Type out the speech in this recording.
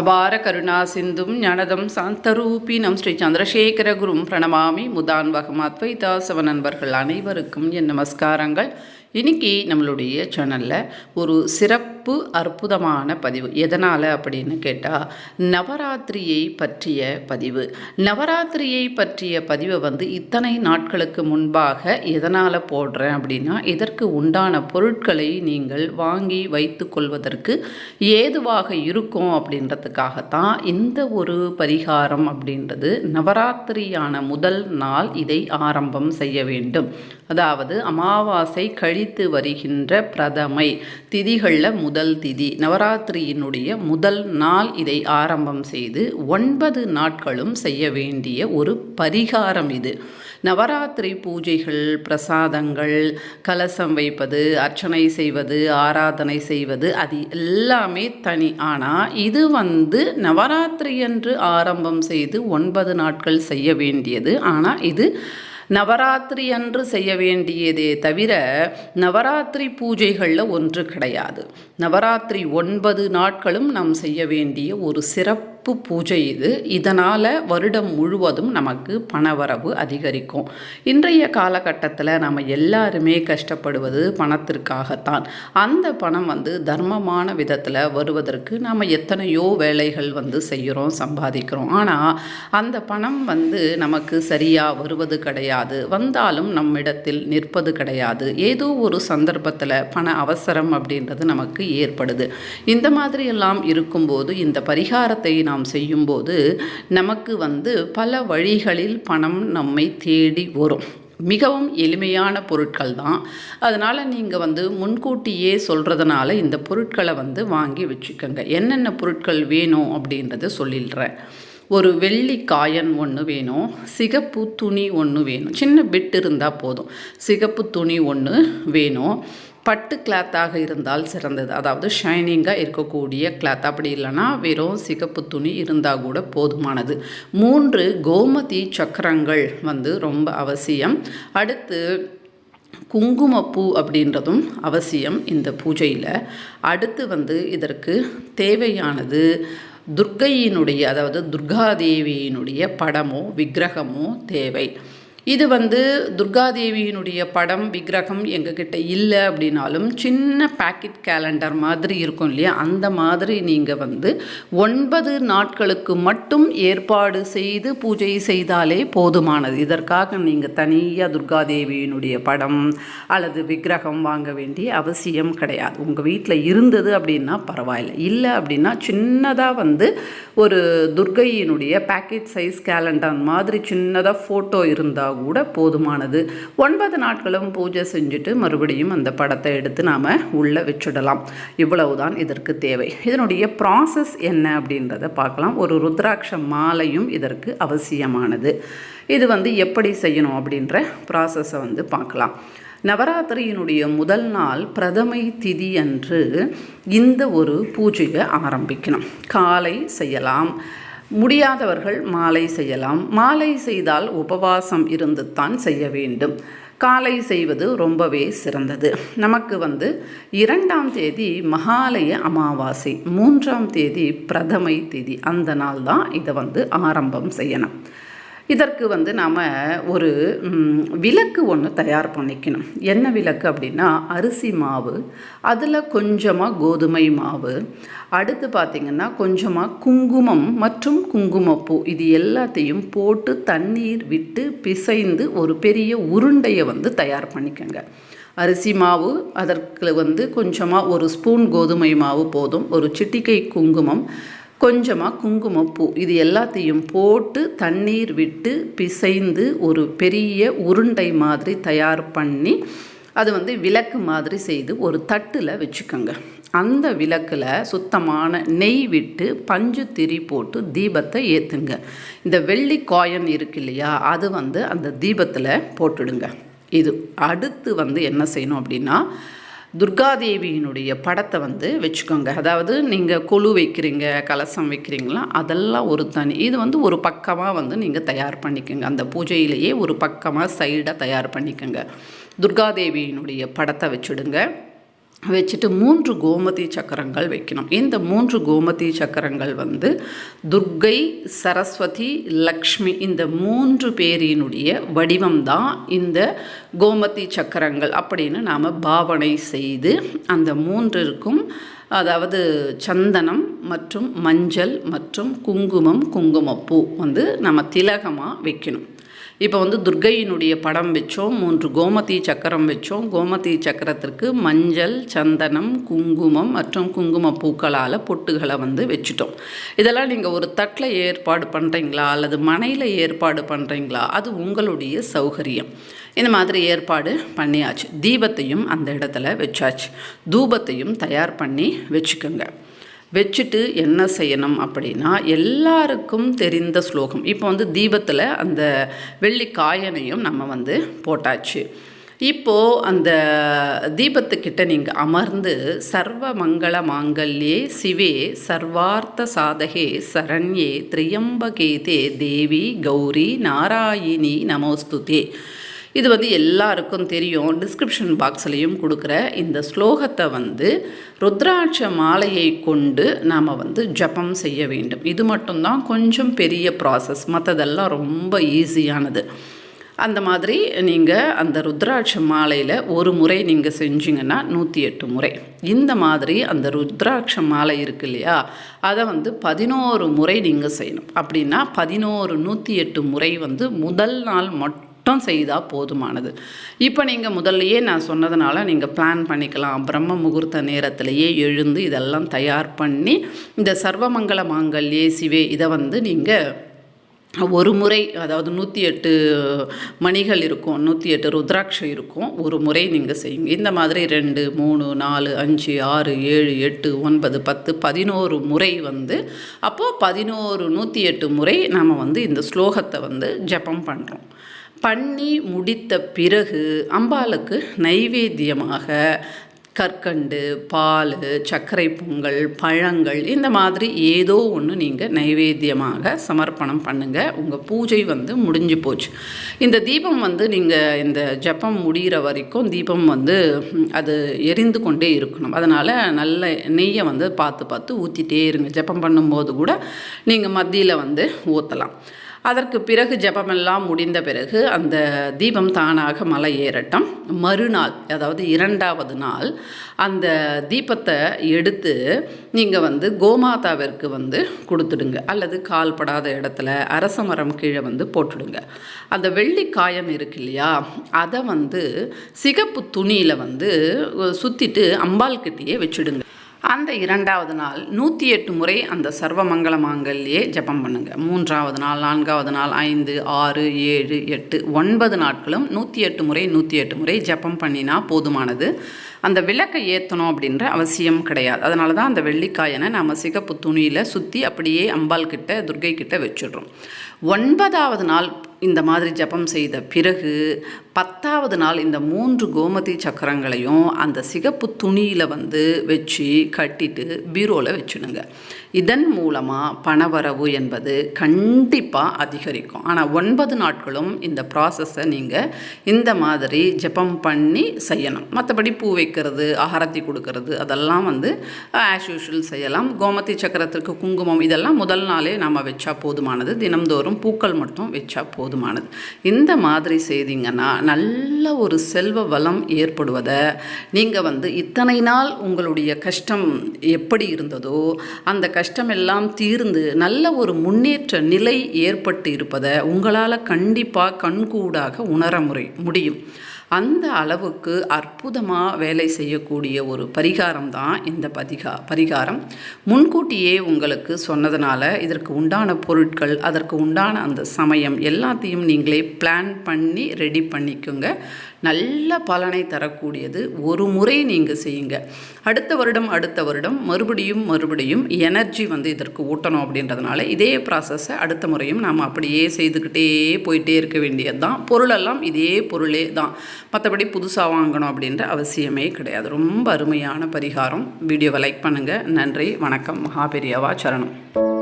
அபார கருணா சிந்தும் ஞானதம் சாந்தரூபினம் ஸ்ரீ சந்திரசேகர குரும் பிரணமாமி முதான்வகமாத்வைதாசவ நண்பர்கள் அனைவருக்கும் என் நமஸ்காரங்கள். இன்னைக்கு நம்மளுடைய சேனலில் ஒரு சிறப்பு அற்புதமான பதிவு. எதனால் அப்படின்னு கேட்டால் நவராத்திரியை பற்றிய பதிவு. நவராத்திரியை பற்றிய பதிவை வந்து இத்தனை நாட்களுக்கு முன்பாக எதனால் போடுறேன் அப்படின்னா இதற்கு உண்டான பொருட்களை நீங்கள் வாங்கி வைத்து கொள்வதற்கு ஏதுவாக இருக்கும் அப்படின்றதுக்காகத்தான் இந்த ஒரு பரிகாரம் அப்படின்றது நவராத்திரியான முதல் நாள் இதை ஆரம்பம் செய்ய வேண்டும். அதாவது அமாவாசை கழித்து வருகின்ற பிரதமை திதிகளில் முதல் முதல் திதி. நவராத்திரியினுடைய முதல் நாள் இதை ஆரம்பம் செய்து ஒன்பது நாட்களும் செய்ய வேண்டிய ஒரு பரிகாரம் இது. நவராத்திரி பூஜைகள் பிரசாதங்கள் கலசம் வைப்பது அர்ச்சனை செய்வது ஆராதனை செய்வது அது எல்லாமே தனி. ஆனால் இது வந்து நவராத்திரி என்று ஆரம்பம் செய்து ஒன்பது நாட்கள் செய்ய வேண்டியது. ஆனால் இது நவராத்திரி அன்று செய்ய வேண்டியதே தவிர நவராத்திரி பூஜைகளில் ஒன்று கிடையாது. நவராத்திரி ஒன்பது நாட்களும் நாம் செய்ய வேண்டிய ஒரு சிறப்பு பூஜை இது. இதனால் வருடம் முழுவதும் நமக்கு பணவரவு அதிகரிக்கும். இன்றைய காலகட்டத்தில் நம்ம எல்லாருமே கஷ்டப்படுவது பணத்திற்காகத்தான். அந்த பணம் வந்து தர்மமான விதத்தில் வருவதற்கு நாம் எத்தனையோ வேலைகள் வந்து செய்கிறோம் சம்பாதிக்கிறோம். ஆனால் அந்த பணம் வந்து நமக்கு சரியாக வருவது கிடையாது கிடையாது. வந்தாலும் நம்மிடத்தில் நிற்பது கிடையாது. ஏதோ ஒரு சந்தர்ப்பத்தில் பண அவசரம் அப்படின்றது நமக்கு ஏற்படுது. இந்த மாதிரி எல்லாம் இருக்கும்போது இந்த பரிகாரத்தை நாம் செய்யும்போது நமக்கு வந்து பல வழிகளில் பணம் நம்மை தேடி வரும். மிகவும் எளிமையான பொருட்கள் தான். அதனால் நீங்கள் வந்து முன்கூட்டியே சொல்கிறதுனால இந்த பொருட்களை வந்து வாங்கி வச்சுக்கோங்க. என்னென்ன பொருட்கள் வேணும் அப்படின்றத சொல்லிடுறேன். ஒரு வெள்ளி காயன் ஒன்று வேணும். சிகப்பு துணி ஒன்று வேணும். சின்ன பிட் இருந்தால் போதும். சிகப்பு துணி ஒன்று வேணும். பட்டு கிளாத்தாக இருந்தால் சிறந்தது. அதாவது ஷைனிங்காக இருக்கக்கூடிய கிளாத். அப்படி இல்லைன்னா வெறும் சிகப்பு துணி இருந்தால் கூட போதுமானது. மூன்று கோமதி சக்கரங்கள் வந்து ரொம்ப அவசியம். அடுத்து குங்குமப்பூ அப்படின்றதும் அவசியம் இந்த பூஜையில். அடுத்து வந்து இதற்கு தேவையானது துர்க்கையினுடைய அதாவது துர்காதேவியினுடைய படமோ விக்கிரகமோ தேவை. இது வந்து துர்காதேவியினுடைய படம் விக்கிரகம் எங்ககிட்ட இல்லை அப்படின்னாலும் சின்ன பேக்கெட் கேலண்டர் மாதிரி இருக்கும் இல்லையா? அந்த மாதிரி நீங்கள் வந்து ஒன்பது நாட்களுக்கு மட்டும் ஏற்பாடு செய்து பூஜை செய்தாலே போதுமானது. இதற்காக நீங்கள் தனியாக துர்காதேவியினுடைய படம் அல்லது விக்கிரகம் வாங்க வேண்டிய அவசியம் கிடையாது. உங்கள் வீட்டில் இருந்தது அப்படின்னா பரவாயில்ல. இல்லை அப்படின்னா சின்னதாக வந்து ஒரு துர்கையினுடைய பேக்கெட் சைஸ் கேலண்டர் மாதிரி சின்னதாக ஃபோட்டோ இருந்தால் கூட போதுமானது. ஒன்பது நாட்களும் பூஜை செஞ்சுட்டு மறுபடியும் அந்த படத்தை எடுத்து நாம் உள்ளே வச்சுடலாம். இவ்வளவுதான் இதற்கு தேவை. இதனுடைய ப்ராசஸ் என்ன அப்படின்றத பார்க்கலாம். ஒரு ருத்ராட்ச மாலையும் இதற்கு அவசியமானது. இது வந்து எப்படி செய்யணும் அப்படின்ற ப்ராசஸை வந்து பார்க்கலாம். நவராத்திரியினுடைய முதல் நாள் பிரதமை திதி அன்று இந்த ஒரு பூஜையை ஆரம்பிக்கணும். காலை செய்யலாம். முடியாதவர்கள் மாலை செய்யலாம். மாலை செய்தால் உபவாசம் இருந்து தான் செய்ய வேண்டும். காலை செய்வது ரொம்பவே சிறந்தது. நமக்கு வந்து இரண்டாம் தேதி மகாலய அமாவாசை மூன்றாம் தேதி பிரதமை தேதி அந்த நாள் தான் இதை வந்து ஆரம்பம் செய்யணும். இதற்கு வந்து நாம் ஒரு விளக்கு ஒன்று தயார் பண்ணிக்கணும். என்ன விளக்கு அப்படின்னா அரிசி மாவு அதில் கொஞ்சமாக கோதுமை மாவு அடுத்து பார்த்திங்கன்னா கொஞ்சமாக குங்குமம் மற்றும் குங்குமப்பூ. இது எல்லாத்தையும் போட்டு தண்ணீர் விட்டு பிசைந்து ஒரு பெரிய உருண்டையை வந்து தயார் பண்ணிக்கோங்க. அரிசி மாவு அதற்கு வந்து கொஞ்சமாக ஒரு ஸ்பூன் கோதுமை மாவு போதும். ஒரு சிட்டிக்கை குங்குமம் கொஞ்சமாக குங்குமப்பூ இது எல்லாத்தையும் போட்டு தண்ணீர் விட்டு பிசைந்து ஒரு பெரிய உருண்டை மாதிரி தயார் பண்ணி அது வந்து விளக்கு மாதிரி செய்து ஒரு தட்டில் வச்சுக்கோங்க. அந்த விளக்கில் சுத்தமான நெய் விட்டு பஞ்சு திரி போட்டு தீபத்தை ஏற்றுங்க இந்த வெள்ளி காயின் இருக்கு இல்லையா அது வந்து அந்த தீபத்தில் போட்டுடுங்க. இது அடுத்து வந்து என்ன செய்யணும் அப்படின்னா துர்காதேவியினுடைய படத்தை வந்து வச்சுக்கோங்க. அதாவது நீங்கள் கொழு வைக்கிறீங்க கலசம் வைக்கிறீங்களா அதெல்லாம் ஒரு தனி இது வந்து ஒரு பக்கமாக வந்து நீங்கள் தயார் பண்ணிக்கோங்க. அந்த பூஜையிலேயே ஒரு பக்கமாக சைடாக தயார் பண்ணிக்கோங்க. துர்காதேவியினுடைய படத்தை வச்சுடுங்க. வச்சுட்டு மூன்று கோமதி சக்கரங்கள் வைக்கணும். இந்த மூன்று கோமதி சக்கரங்கள் வந்து துர்க்கை சரஸ்வதி லக்ஷ்மி இந்த மூன்று பேரினுடைய வடிவம்தான் இந்த கோமதி சக்கரங்கள். அப்படின்னு நாம் பாவனை செய்து அந்த மூன்றிற்கும் அதாவது சந்தனம் மற்றும் மஞ்சள் மற்றும் குங்குமம் குங்குமப்பூ வந்து நம்ம திலகமாக வைக்கணும். இப்போ வந்து துர்கையினுடைய படம் வச்சோம் மூன்று கோமதி சக்கரம் வச்சோம். கோமதி சக்கரத்திற்கு மஞ்சள் சந்தனம் குங்குமம் மற்றும் குங்கும பூக்களால் பொட்டுகளை வந்து வச்சுட்டோம். இதெல்லாம் நீங்கள் ஒரு தட்டில் ஏற்பாடு பண்ணுறீங்களா அல்லது மனையில் ஏற்பாடு பண்ணுறீங்களா அது உங்களுடைய சௌகரியம். இந்த மாதிரி ஏற்பாடு பண்ணியாச்சு. தீபத்தையும் அந்த இடத்துல வச்சாச்சு. தூபத்தையும் தயார் பண்ணி வச்சுக்கோங்க. வச்சுட்டு என்ன செய்யணும் அப்படின்னா எல்லாருக்கும் தெரிந்த ஸ்லோகம். இப்போ வந்து தீபத்தில் அந்த வெள்ளி காயனையும் நம்ம வந்து போட்டாச்சு. இப்போது அந்த தீபத்துக்கிட்ட நீங்கள் அமர்ந்து சர்வ மங்கள மாங்கல்யே சிவே சர்வார்த்த சாதகே சரண்யே திரியம்பகேதே தேவி கௌரி நாராயணி நமோஸ்துதே. இது வந்து எல்லாருக்கும் தெரியும். டிஸ்கிரிப்ஷன் பாக்ஸ்லேயும் கொடுக்குற இந்த ஸ்லோகத்தை வந்து ருத்ராட்ச மாலையை கொண்டு நாம் வந்து ஜபம் செய்ய வேண்டும். இது மட்டும்தான் கொஞ்சம் பெரிய ப்ராசஸ் மற்றதெல்லாம் ரொம்ப ஈஸியானது அந்த மாதிரி நீங்கள் அந்த ருத்ராட்ச மாலையில் ஒரு முறை நீங்கள் செஞ்சிங்கன்னா நூற்றி எட்டு முறை. இந்த மாதிரி அந்த ருத்ராட்ச மாலை இருக்கு இல்லையா? அதை வந்து பதினோரு முறை நீங்கள் செய்யணும். அப்படின்னா பதினோரு நூற்றி எட்டு முறை வந்து முதல் நாள் மட்டும் மட்டும் செய்தால் போதுமானது. இப்போ நீங்கள் முதல்லையே நான் சொன்னதுனால நீங்கள் பிளான் பண்ணிக்கலாம். பிரம்ம முகூர்த்த நேரத்திலேயே எழுந்து இதெல்லாம் தயார் பண்ணி இந்த சர்வமங்கல மாங்கல்யே சிவே இதை வந்து நீங்கள் ஒரு முறை அதாவது நூற்றி எட்டு மணிகள் இருக்கும் நூற்றி எட்டு ருத்ராட்சம் இருக்கும் ஒரு முறை நீங்கள் செய்யுங்க. இந்த மாதிரி ரெண்டு மூணு நாலு அஞ்சு ஆறு ஏழு எட்டு ஒன்பது பத்து பதினோரு முறை வந்து அப்போது பதினோரு நூற்றி எட்டு முறை நாம் வந்து இந்த ஸ்லோகத்தை வந்து ஜபம் பண்ணுறோம் பண்ணி முடித்த பிறகு அம்பாளுக்கு நைவேத்தியமாக கற்கண்டு பால் சர்க்கரை பொங்கல் பழங்கள் இந்த மாதிரி ஏதோ ஒன்று நீங்கள் நைவேத்தியமாக சமர்ப்பணம் பண்ணுங்கள் உங்கள் பூஜை வந்து முடிஞ்சு போச்சு. இந்த தீபம் வந்து நீங்கள் இந்த ஜப்பம் முடிகிற வரைக்கும் தீபம் வந்து அது எரிந்து கொண்டே இருக்கணும். அதனால் நல்ல நெய்யை வந்து பார்த்து பார்த்து ஊற்றிட்டே இருங்க. ஜப்பம் பண்ணும்போது கூட நீங்கள் மத்தியில் வந்து ஊற்றலாம் அதற்கு பிறகு ஜபமெல்லாம் முடிந்த பிறகு அந்த தீபம் தானாக மலை ஏறட்டும். மறுநாள் அதாவது இரண்டாவது நாள் அந்த தீபத்தை எடுத்து நீங்கள் வந்து கோமாதாவிற்கு வந்து கொடுத்துடுங்க. அல்லது கால்படாத இடத்துல அரச மரம் கீழே வந்து போட்டுடுங்க. அந்த வெள்ளிக்காயம் இருக்கு இல்லையா? அதை வந்து சிகப்பு துணியில் வந்து சுற்றிட்டு அம்பாள் கிட்டேயே வச்சுடுங்க. அந்த இரண்டாவது நாள் நூற்றி எட்டு முறை அந்த சர்வமங்கல மாங்கல்யே ஜபம் பண்ணுங்க. மூன்றாவது நாள் நான்காவது நாள் ஐந்து ஆறு ஏழு எட்டு ஒன்பது நாட்களும் நூற்றி எட்டு முறை நூற்றி எட்டு முறை ஜபம் பண்ணினா போதுமானது. அந்த விளக்கை ஏற்றணும் அப்படின்ற அவசியம் கிடையாது. அதனால தான் அந்த வெள்ளிக்காயனை நாம் சிகப்பு துணியில் சுற்றி அப்படியே அம்பாள் கிட்ட துர்கை கிட்ட வச்சிடுறோம். ஒன்பதாவது நாள் இந்த மாதிரி ஜபம் செய்த பிறகு பத்தாவது நாள் இந்த மூன்று கோமதி சக்கரங்களையும் அந்த சிகப்பு துணியில் வந்து வச்சு கட்டிட்டு பீரோவில் வச்சுடுங்க. இதன் மூலமாக பணவரவு என்பது கண்டிப்பாக அதிகரிக்கும். ஆனால் ஒன்பது நாட்களும் இந்த ப்ராசஸை நீங்கள் இந்த மாதிரி ஜபம் பண்ணி செய்யணும். மற்றபடி பூ வைக்கிறது ஆகாரத்தை கொடுக்கறது அதெல்லாம் வந்து ஆஸ் யூஷுவல் செய்யலாம். கோமதி சக்கரத்திற்கு குங்குமம் இதெல்லாம் முதல் நாளே நம்ம வச்சா போதுமானது. தினம்தோறும் பூக்கள் மட்டும் வச்சா போதுமானது. இந்த மாதிரி செய்தீங்கன்னா நல்ல ஒரு செல்வ வளம் ஏற்படுவதை நீங்கள் வந்து இத்தனை நாள் உங்களுடைய கஷ்டம் எப்படி இருந்ததோ அந்த கஷ்டமெல்லாம் தீர்ந்து நல்ல ஒரு முன்னேற்ற நிலை ஏற்பட்டு இருப்பதை உங்களால் கண்டிப்பாக கண்கூடாக உணர முறை முடியும். அந்த அளவுக்கு அற்புதமாக வேலை செய்யக்கூடிய ஒரு பரிகாரம் தான் இந்த பதிகா பரிகாரம். முன்கூட்டியே உங்களுக்கு சொன்னதுனால இதற்கு உண்டான பொருட்கள் அதற்கு உண்டான அந்த சமயம் எல்லாத்தையும் நீங்களே பிளான் பண்ணி ரெடி பண்ணிக்கோங்க. நல்ல பலனை தரக்கூடியது. ஒரு முறை நீங்கள் செய்யுங்க. அடுத்த வருடம் அடுத்த வருடம் மறுபடியும் மறுபடியும் எனர்ஜி வந்து இதற்கு ஊட்டணும் அப்படின்றதுனால இதே ப்ராசஸை அடுத்த முறையும் நாம் அப்படியே செய்துக்கிட்டே போயிட்டே இருக்க வேண்டியது தான் பொருளெல்லாம் இதே பொருளே தான். மற்றபடி புதுசாக வாங்கணும் அப்படின்ற அவசியமே கிடையாது. ரொம்ப அருமையான பரிகாரம். வீடியோவை லைக் பண்ணுங்கள் நன்றி. வணக்கம். மகாபெரியவா சரணம்.